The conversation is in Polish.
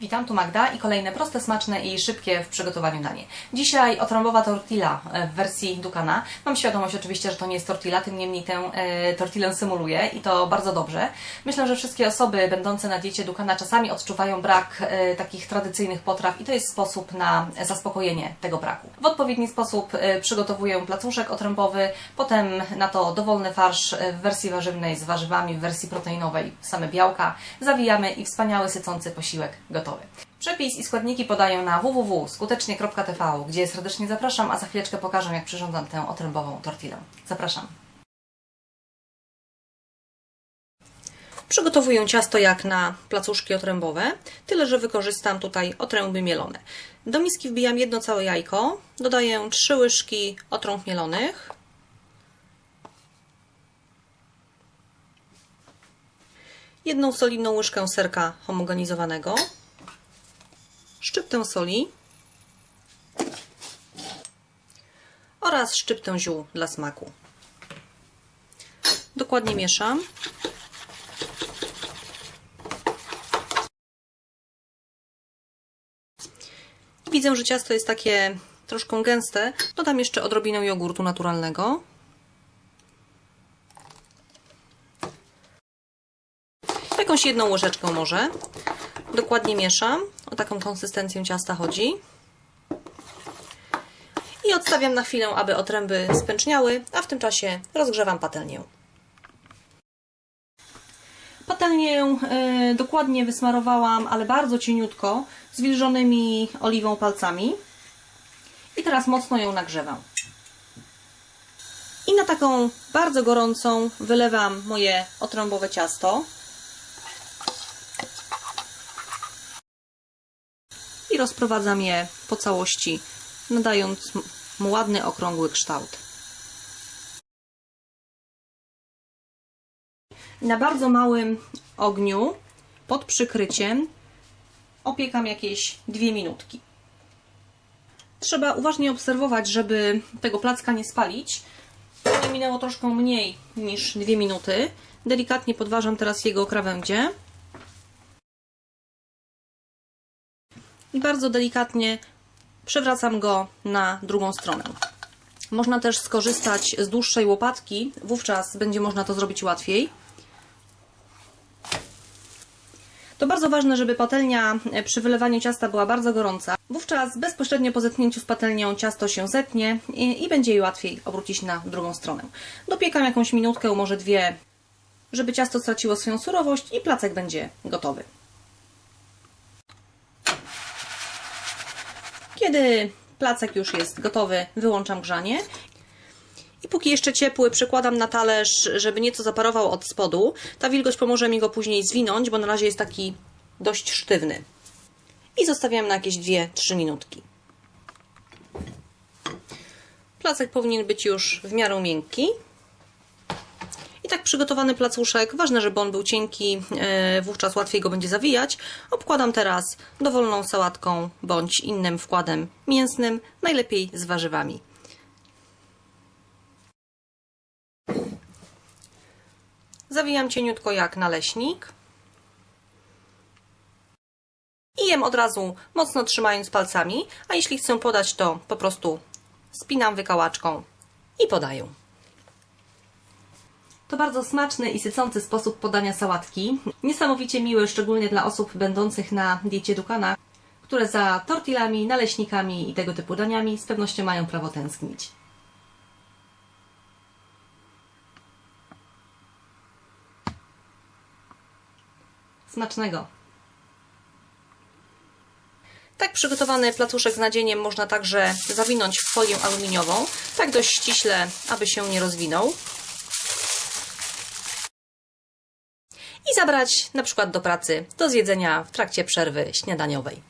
Witam, tu Magda i kolejne proste, smaczne i szybkie w przygotowaniu danie. Dzisiaj otrąbowa tortilla e, w wersji Dukana. Mam świadomość oczywiście, że to nie jest tortilla, tym niemniej tę e, tortillę symuluję i to bardzo dobrze. Myślę, że wszystkie osoby będące na diecie Dukana czasami odczuwają brak e, takich tradycyjnych potraw i to jest sposób na zaspokojenie tego braku. W odpowiedni sposób e, przygotowuję placuszek otrębowy, potem na to dowolny farsz e, w wersji warzywnej z warzywami, w wersji proteinowej same białka, zawijamy i wspaniały, sycący posiłek gotowy. Przepis i składniki podaję na www.skutecznie.tv, gdzie serdecznie zapraszam, a za chwileczkę pokażę, jak przyrządzam tę otrębową tortillę. Zapraszam. Przygotowuję ciasto jak na placuszki otrębowe, tyle że wykorzystam tutaj otręby mielone. Do miski wbijam jedno całe jajko, dodaję 3 łyżki otrąb mielonych, jedną solidną łyżkę serka homogenizowanego, szczyptę soli oraz szczyptę ziół dla smaku. Dokładnie mieszam. Widzę, że ciasto jest takie troszkę gęste. Dodam jeszcze odrobinę jogurtu naturalnego. Jakąś jedną łyżeczkę może. Dokładnie mieszam. O taką konsystencję ciasta chodzi. I odstawiam na chwilę, aby otręby spęczniały, a w tym czasie rozgrzewam patelnię. Patelnię e, dokładnie wysmarowałam, ale bardzo cieniutko, zwilżonymi oliwą palcami. I teraz mocno ją nagrzewam. I na taką bardzo gorącą wylewam moje otrąbowe ciasto. I rozprowadzam je po całości, nadając mu ładny, okrągły kształt. Na bardzo małym ogniu, pod przykryciem, opiekam jakieś dwie minutki. Trzeba uważnie obserwować, żeby tego placka nie spalić. Minęło troszkę mniej niż dwie minuty. Delikatnie podważam teraz jego krawędzie. I bardzo delikatnie przewracam go na drugą stronę. Można też skorzystać z dłuższej łopatki, wówczas będzie można to zrobić łatwiej. To bardzo ważne, żeby patelnia przy wylewaniu ciasta była bardzo gorąca. Wówczas bezpośrednio po zetknięciu z patelnią ciasto się zetnie i, i będzie jej łatwiej obrócić na drugą stronę. Dopiekam jakąś minutkę, może dwie, żeby ciasto straciło swoją surowość i placek będzie gotowy. Kiedy placek już jest gotowy, wyłączam grzanie i póki jeszcze ciepły, przekładam na talerz, żeby nieco zaparował od spodu. Ta wilgoć pomoże mi go później zwinąć, bo na razie jest taki dość sztywny. I zostawiam na jakieś 2-3 minutki. Placek powinien być już w miarę miękki. I tak przygotowany placuszek, ważne, żeby on był cienki, e, wówczas łatwiej go będzie zawijać. Obkładam teraz dowolną sałatką bądź innym wkładem mięsnym, najlepiej z warzywami. Zawijam cieniutko jak naleśnik. I jem od razu, mocno trzymając palcami, a jeśli chcę podać, to po prostu spinam wykałaczką i podaję. To bardzo smaczny i sycący sposób podania sałatki. Niesamowicie miły, szczególnie dla osób będących na diecie Dukana, które za tortillami, naleśnikami i tego typu daniami z pewnością mają prawo tęsknić. Smacznego! Tak przygotowany placuszek z nadzieniem można także zawinąć w folię aluminiową, tak dość ściśle, aby się nie rozwinął. Zabrać na przykład do pracy, do zjedzenia w trakcie przerwy śniadaniowej.